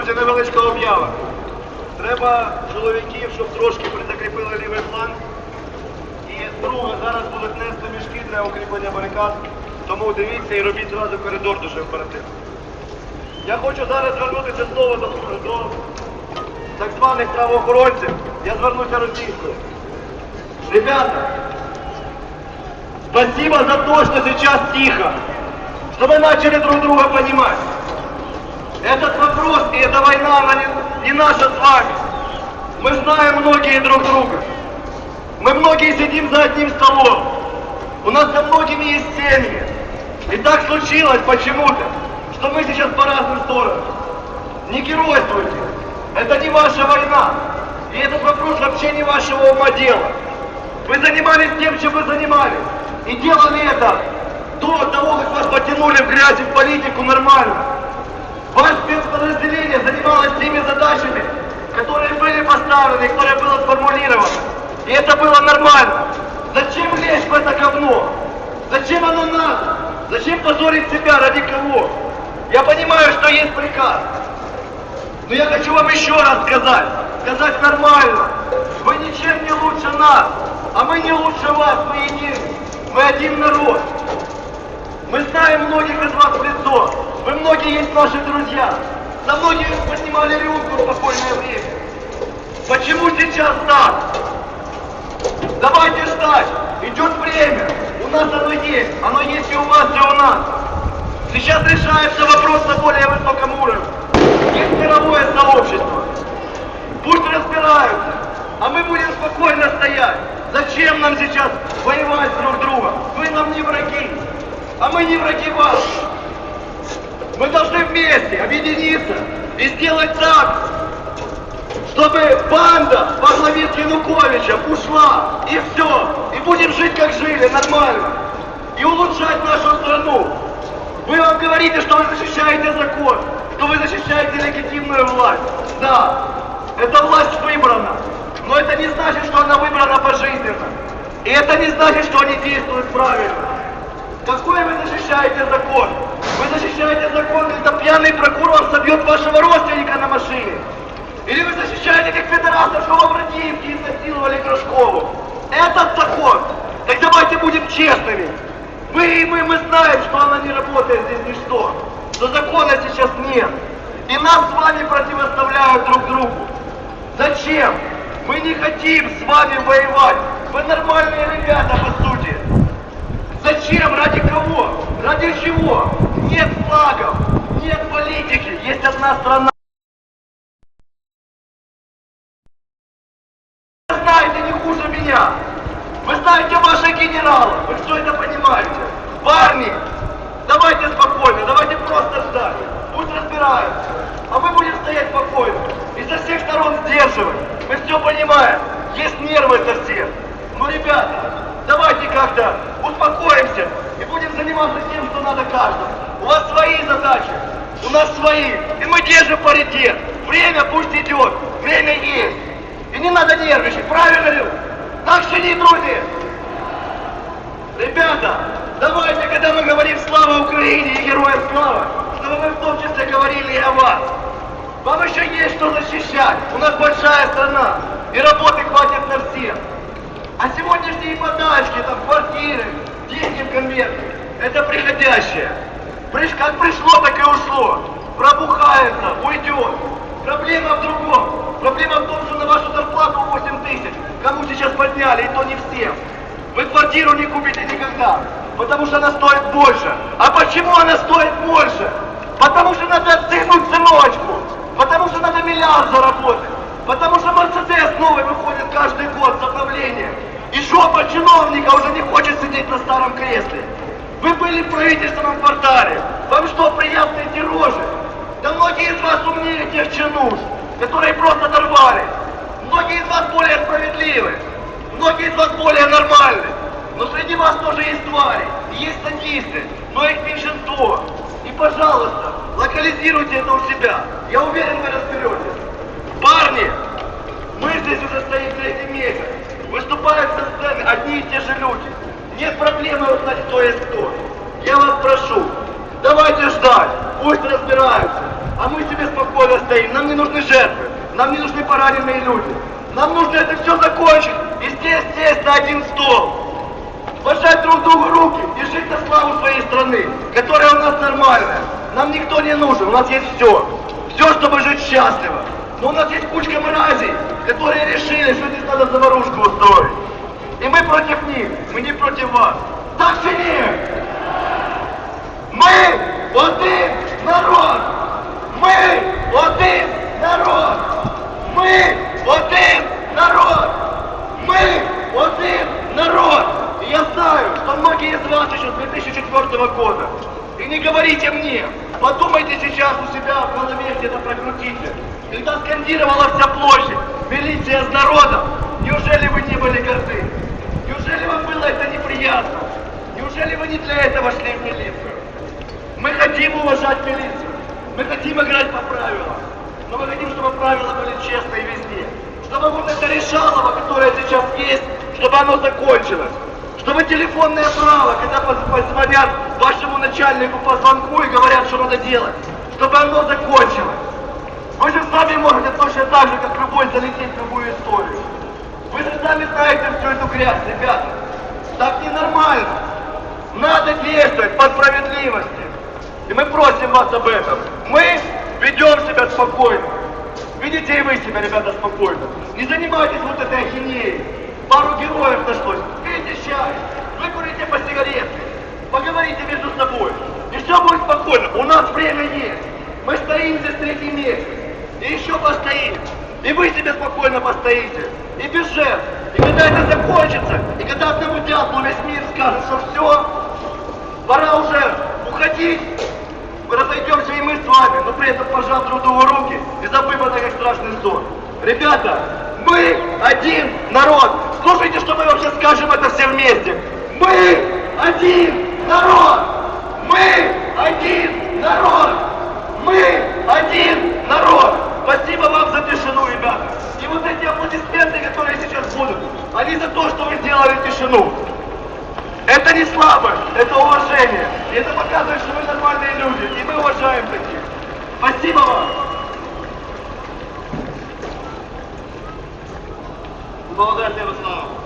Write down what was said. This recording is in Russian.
Друзі, невеличка об'ява. Треба чоловіків, щоб трошки призакріпили лівий фланг. І друге, зараз будуть нести мішки для укріплення барикад. Тому дивіться і робіть зразу коридор дуже оперативно. Я хочу зараз звернутися знову до, до так званих правоохоронців. Я звернуся російською. Ребята, спасибо за то, что сейчас тихо, что вы начали друг друга понимать. Этот вопрос и эта война, она не, не наша с вами. Мы знаем многие друг друга. Мы многие сидим за одним столом. У нас со многими есть семьи. И так случилось почему-то, что мы сейчас по разным сторонам. Не геройствуйте. Это не ваша война. И этот вопрос вообще не вашего ума дело. Вы занимались тем, чем вы занимались. И делали это до того, как вас потянули в грязь и в политику нормально. Ваше спецподразделение занималось теми задачами, которые были поставлены, которые было сформулировано. И это было нормально. Зачем лезть в это говно? Зачем оно надо? Зачем позорить себя? Ради кого? Я понимаю, что есть приказ. Но я хочу вам еще раз сказать. Сказать нормально. Вы ничем не лучше нас. А мы не лучше вас. Мы един. Мы один народ. Мы знаем многих из вас в лицо. Вы многие есть наши друзья. За многих поднимали рюмку в спокойное время. Почему сейчас так? Давайте ждать. Идет время. У нас оно есть. Оно есть и у вас, и у нас. Сейчас решается вопрос на более высоком уровне. Есть мировое сообщество. Пусть разбираются. А мы будем спокойно стоять. Зачем нам сейчас воевать друг с другом? Вы нам не враги. А мы не враги вас. Мы должны вместе объединиться и сделать так, чтобы банда во главе с Януковичем ушла, и все, и будем жить, как жили, нормально, и улучшать нашу страну. Вы вам говорите, что вы защищаете закон, что вы защищаете легитимную власть. Да, эта власть выбрана, но это не значит, что она выбрана пожизненно. И это не значит, что они действуют правильно. Какой вы защищаете закон? Вы защищаете закон, когда пьяный прокурор собьет вашего родственника на машине? Или вы защищаете тех федерастов, что в Обратиевке изнасиловали Кружкову? Этот закон. Так давайте будем честными. И мы, мы знаем, что она не работает здесь ничто. Что закона сейчас нет. И нас с вами противоставляют друг другу. Зачем? Мы не хотим с вами воевать. Вы нормальные ребята, по сути. Зачем? Ради кого? Ради чего? Нет флагов, нет политики, есть одна страна. Вы знаете не хуже меня. Вы знаете ваших генералов. Вы все это понимаете. Парни, давайте спокойно, давайте просто ждать. Пусть разбираются. А мы будем стоять спокойно. И со всех сторон сдерживать. Мы все понимаем. Есть нервы совсем. Ну, ребята, давайте как-то успокоимся и будем заниматься тем, что надо каждому. У вас свои задачи, у нас свои. И мы держим паритет. Время пусть идет. Время есть. И не надо нервничать, правильно ли? Так что не друзья. Ребята, давайте, когда мы говорим «Слава Украине» и «Героям слава», чтобы мы в том числе говорили и о вас. Вам еще есть что защищать. У нас большая страна. И работы хватит на всех. А сегодняшние подачки, там, квартиры, деньги в конвертах, это приходящее. Как пришло, так и ушло. Пробухается, уйдет. Проблема в другом. Проблема в том, что на вашу зарплату 8 тысяч. Кому сейчас подняли, и то не всем. Вы квартиру не купите никогда, потому что она стоит больше. А почему она стоит больше? Потому что надо оттянуть сыночку. Потому что надо миллиард заработать. Потому что Мерседес новый выходит каждый год с обновлением. И жопа чиновника уже не хочет сидеть на старом кресле. Вы были в правительственном квартале. Вам что, приятны эти рожи? Да многие из вас умнее тех чинуш, которые просто дорвались. Многие из вас более справедливы. Многие из вас более нормальны. Но среди вас тоже есть твари, есть садисты, но их меньшинство. И, пожалуйста, локализируйте это у себя. Я уверен, вы разберетесь. Парни, мы здесь уже стоим третий месяц. Выступают со сцены одни и те же люди. Нет проблемы узнать, кто есть кто. Я вас прошу, давайте ждать, пусть разбираются. А мы себе спокойно стоим. Нам не нужны жертвы. Нам не нужны пораненные люди. Нам нужно это все закончить. И здесь сесть на один стол. Пожать друг другу руки и жить на славу своей страны, которая у нас нормальная. Нам никто не нужен, у нас есть все. Все, чтобы жить счастливо. Но у нас есть кучка мразей, которые решили, что здесь надо заварушку устроить. И мы против них, мы не против вас. Так же нет! Ми один народ! Ми один народ! Ми один народ! Мы один народ! И я знаю, что многие из вас еще с 2004 года. И не говорите мне, подумайте сейчас у себя в голове где-то прокрутите. Когда скандировала вся площадь, милиция с народом, неужели вы не были горды? Неужели вам было это неприятно? Неужели вы не для этого шли в милицию? Мы хотим уважать милицию. Мы хотим играть по правилам. Но мы хотим, чтобы правила были честные везде. Чтобы вот это решалово, которое сейчас есть, чтобы оно закончилось. Чтобы телефонное право, когда поз- позвонят вашему начальнику по звонку и говорят, что надо делать, чтобы оно закончилось. Вы же сами можете точно так же, как любой, залететь в любую историю. Вы же сами знаете всю эту грязь, ребята. Так ненормально. Надо действовать по справедливости. И мы просим вас об этом. Мы ведем себя спокойно. Видите и вы себя, ребята, спокойно. Не занимайтесь вот этой ахинеей. Пару героев нашлось. Пейте чай, выкурите по сигаретке, поговорите между собой. И все будет спокойно. У нас время есть. Мы стоим здесь третий месяц. И еще постоим. И вы себе спокойно постоите. И без жертв. И когда это закончится, и когда одному дятлу весь мир скажет, что все, пора уже уходить. Мы разойдемся и мы с вами, но при этом пожав друг другу руки и забыв это как страшный сон. Ребята, мы один народ. Слушайте, что мы вообще скажем это все вместе. Мы один слабость, это уважение. И это показывает, что вы нормальные люди, и мы уважаем таких. Спасибо вам! Благодарю вас,